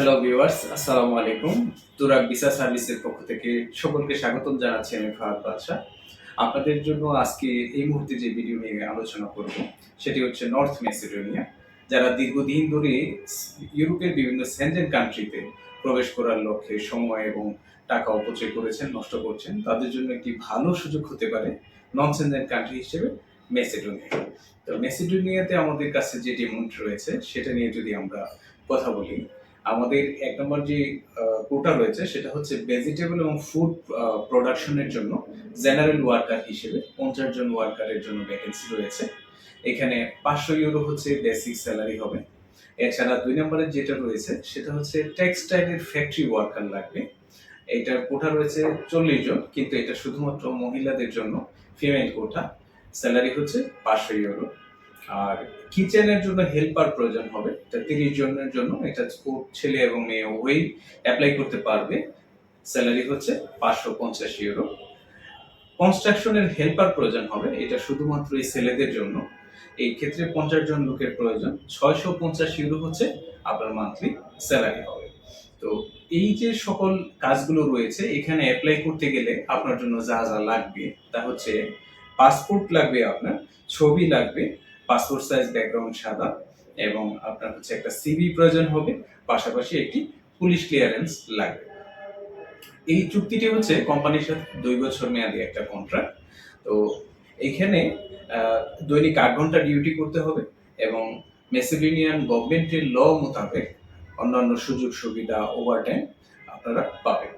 Hello viewers আসসালামু আলাইকুম Turag visa সার্ভিসের পক্ষ থেকে সকলকে স্বাগতম জানাচ্ছি আমি ফাহাদ বাদশাহ। আপনাদের জন্য আজকে এই মুহূর্তে যে ভিডিও নিয়ে আলোচনা করব, সেটি হচ্ছে নর্থ মেসিডোনিয়া যারা দীর্ঘদিন ধরে ইউরোপের বিভিন্ন সেন্টেন কান্ট্রিতে প্রবেশ করার লক্ষ্যে সময় এবং টাকা অপচয় করেছেন, নষ্ট করছেন, তাদের জন্য একটি ভালো সুযোগ হতে পারে নন সেন্টেন কান্ট্রি হিসেবে মেসিডোনিয়া তো মেসিডোনিয়াতে আমাদের কাছে যে ডিমান্ড রয়েছে, সেটা নিয়ে যদি আমরা কথা বলি আমাদের এক নম্বর যে কোটা রয়েছে সেটা হচ্ছে ভেজিটেবল এবং ফুড প্রোডাকশনের জন্য জেনারেল ওয়ার্কার হিসেবে পঞ্চাশ জন ওয়ার্কারের জন্য ভ্যাকেন্সি রয়েছে। এখানে পাঁচশো ইউরো হচ্ছে বেসিক স্যালারি হবে। এছাড়া দুই নম্বরে যেটা রয়েছে সেটা হচ্ছে টেক্সটাইলের ফ্যাক্টরি ওয়ার্কার লাগবে। এটার কোটা রয়েছে চল্লিশ জন, কিন্তু এটা শুধুমাত্র মহিলাদের জন্য ফিমেল কোটা স্যালারি হচ্ছে পাঁচশো ইউরো আর কিচেনের জন্য হেল্পার প্রয়োজন হবে। এটা তিরিশ জনের জন্য। এটা ছেলে এবং মেয়ে উভয়ই অ্যাপ্লাই করতে পারবে। স্যালারি হচ্ছে পাঁচশো পঞ্চাশ ইউরো কনস্ট্রাকশনের হেল্পার প্রয়োজন হবে। এটা শুধুমাত্র এই ছেলেদের জন্য। এই ক্ষেত্রে পঞ্চাশ জন লোকের প্রয়োজন। ছয়শো পঞ্চাশ ইউরো হচ্ছে আপনার মান্থলি স্যালারি হবে। তো এই যে সকল কাজগুলো রয়েছে, এখানে অ্যাপ্লাই করতে গেলে আপনার জন্য যা যা লাগবে, তা হচ্ছে পাসপোর্ট লাগবে আপনার, ছবি লাগবে পাসপোর্ট সাইজ ব্যাকগ্রাউন্ড সাদা এবং আপনার হচ্ছে একটা সিভি প্রয়োজন হবে, পাশাপাশি একটি পুলিশ ক্লিয়ারেন্স লাগবে। এই চুক্তিটি হচ্ছে কোম্পানির সাথে দুই বছর মেয়াদি একটা কন্ট্রাক্ট তো এখানে দৈনিক আট ঘণ্টা ডিউটি করতে হবে এবং মেসিডোনিয়ান গভর্নমেন্টের ল মোতাবেক অন্যান্য সুযোগ সুবিধা ওভারটাইম আপনারা পাবেন।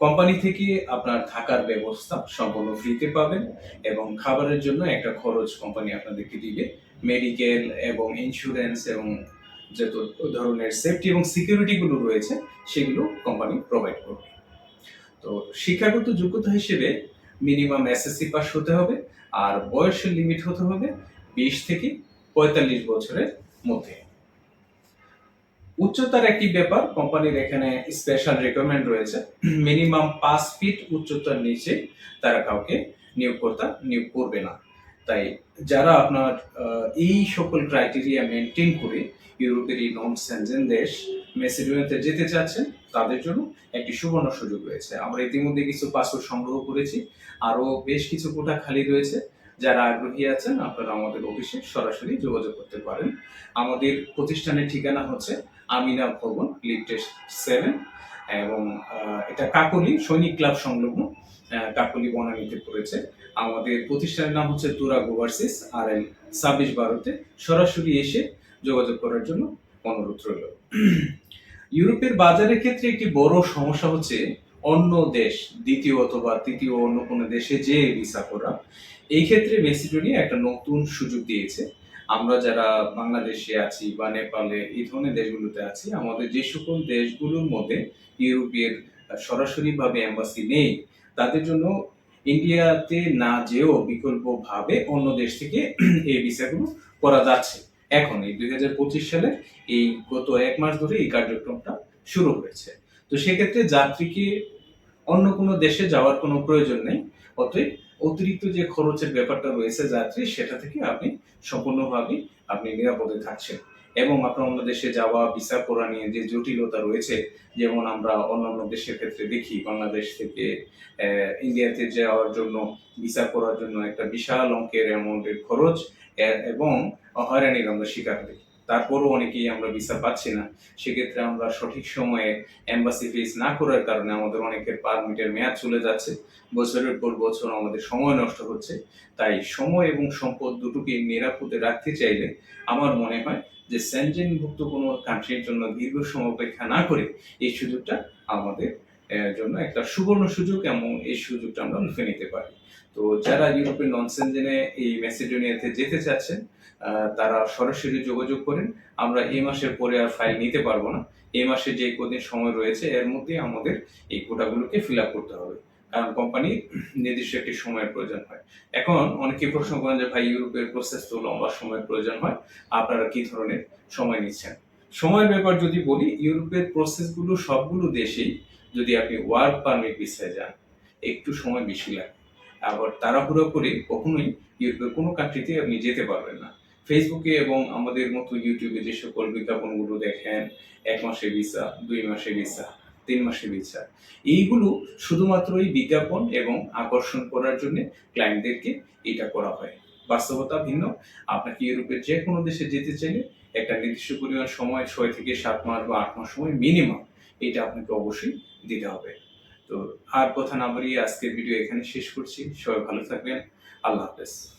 কোম্পানি থেকে আপনার থাকার ব্যবস্থা সম্পূর্ণ ফ্রিতে পাবেন এবং খাবারের জন্য একটা খরচ কোম্পানি আপনাদেরকে দিবে। মেডিকেল এবং ইন্স্যুরেন্স এবং যত ধরনের সেফটি এবং সিকিউরিটিগুলো রয়েছে, সেগুলো কোম্পানি প্রোভাইড করবে। তো শিক্ষাগত যোগ্যতা হিসেবে মিনিমাম এসএসসি পাস হতে হবে আর বয়সের লিমিট হতে হবে বিশ থেকে পঁয়তাল্লিশ বছরের মধ্যে। উচ্চতার একটি ব্যাপার, কোম্পানির এখানে স্পেশাল রেকমেন্ড রয়েছে। মিনিমাম পাঁচ ফিট উচ্চতার নিচে তারা কাউকে নিয়োগকর্তা নিয়োগ করবে না। তাই যারা আপনার এই সকল ক্রাইটেরিয়া মেনটেন করে ইউরোপের এই নন সেনজেন দেশ মেসিডোনিয়াতে যেতে চাচ্ছেন, তাদের জন্য একটি সুবর্ণ সুযোগ রয়েছে। আমরা ইতিমধ্যে কিছু পাসপোর্ট সংগ্রহ করেছি, আরও বেশ কিছু কোটা খালি রয়েছে। যারা আগ্রহী আছেন, আপনারা আমাদের অফিসে সরাসরি যোগাযোগ করতে পারেন। আমাদের প্রতিষ্ঠানের ঠিকানা হচ্ছে আমিনা ভবন লিফটেস্ট সেভেন, এবং এটা কাকলি সৈনিক ক্লাব সংলগ্ন কাকলি বনানীতে পড়েছে। আমাদের প্রতিষ্ঠানের নাম হচ্ছে তুরা গোভার্সিস আর এল ছাব্বিশ বারোতে। সরাসরি এসে যোগাযোগ করার জন্য অনুরোধ রইল। ইউরোপের বাজারের ক্ষেত্রে একটি বড় সমস্যা হচ্ছে অন্য দেশ, দ্বিতীয় অথবা তৃতীয় অন্য কোনো দেশে যে ভিসা করা এই ক্ষেত্রে মেসিডোনিয়া একটা নতুন সুযোগ দিয়েছে। আমরা যারা বাংলাদেশে আছি বা নেপালে, এই ধরনের দেশগুলোতে আছি, আমাদের যে সকল দেশগুলোর মধ্যে ইউরোপের সরাসরিভাবে অ্যাম্বাসি নেই, তাদের জন্য ইন্ডিয়াতে না যেও বিকল্পভাবে অন্য দেশ থেকে এই ভিসাগুলো করা যাচ্ছে। এখন, এই দুই হাজার পঁচিশ সালে এই গত এক মাস ধরে এই কার্যক্রমটা শুরু হয়েছে। তো সেক্ষেত্রে যাত্রীকে অন্য কোনো দেশে যাওয়ার কোনো প্রয়োজন নেই, অতএব অতিরিক্ত যে খরচের ব্যাপারটা রয়েছে যাত্রী, সেটা থেকে আপনি সম্পূর্ণভাবে আপনি নিরাপদে থাকছেন। এবং আপনার অন্য দেশে যাওয়া ভিসা করা নিয়ে যে জটিলতা রয়েছে, যেমন আমরা অন্যান্য দেশের ক্ষেত্রে দেখি, বাংলাদেশ থেকে ইন্ডিয়াতে যাওয়ার জন্য ভিসা করার জন্য একটা বিশাল অঙ্কের অ্যামাউন্টের খরচ এবং হয়রানির আমরা শিকার হই তারপরও অনেকেই আমরা ভিসা পাচ্ছি না। সেক্ষেত্রে আমরা সঠিক সময়ে এম্বাসি ফেস না করার কারণে আমাদের অনেকের পারমিটের মেয়াদ চলে যাচ্ছে। বছরের পর বছর আমাদের সময় নষ্ট হচ্ছে। তাই সময় এবং সম্পদ দুটোকে নিরাপদে রাখতে চাইলে আমার মনে হয় যে সেনজেনভুক্ত কোনো কান্ট্রির জন্য দীর্ঘ সময় অপেক্ষা না করে এই সুযোগটা আমাদের জন্য একটা সুবর্ণ সুযোগ এবং এই সুযোগটা আমরা লুফে নিতে পারি। তো যারা ইউরোপের নন সেনজেনে এই ম্যাসিডোনিয়াতে যেতে চাচ্ছেন তারা সরাসরি যোগাযোগ করেন। আমরা এই মাসের পরে আর ফাইল নিতে পারব না। এই মাসে যে কদিন সময় রয়েছে, এর মধ্যে আমাদের এই কোটাগুলোকে ফিল আপ করতে হবে। কারণ কোম্পানি নির্দিষ্ট একটি সময়ের প্রয়োজন হয়। এখন অনেকে প্রশ্ন করেন যে, ভাই, ইউরোপের প্রসেস তো লম্বা সময়ের প্রয়োজন হয়। আপনারা কি ধরনের সময় নিচ্ছেন? সময়ের ব্যাপার যদি বলি, ইউরোপের প্রসেসগুলো সবগুলো দেশেই যদি আপনি ওয়ার্ক পারমিট ভিসায় যান, একটু সময় বেশি লাগে। আবার তাড়াহুড়ো করে কখনোই ইউরোপের কোনো কান্ট্রিতে আপনি যেতে পারবেন না। ফেসবুকে এবং আমাদের মতো ইউটিউবে যে সকল বিজ্ঞাপনগুলো দেখেন, এক মাসে ভিসা দুই মাসে ভিসা তিন মাসে ভিসা এইগুলো শুধুমাত্রই বিজ্ঞাপন এবং আকর্ষণ করার জন্য ক্লায়েন্টদেরকে এটা করা হয়। বাস্তবতা ভিন্ন। আপনাকে ইউরোপের যে কোনো দেশে যেতে চাইলে একটা নির্দিষ্ট পরিমাণ সময়, ছয় থেকে সাত মাস বা আট মাস সময় মিনিমাম এটা আপনাকে অবশ্যই দিতে হবে। তো আর কথা না বাড়িয়ে আজকের ভিডিও এখানে শেষ করছি। সবাই ভালো থাকবেন। আল্লাহ হাফেজ।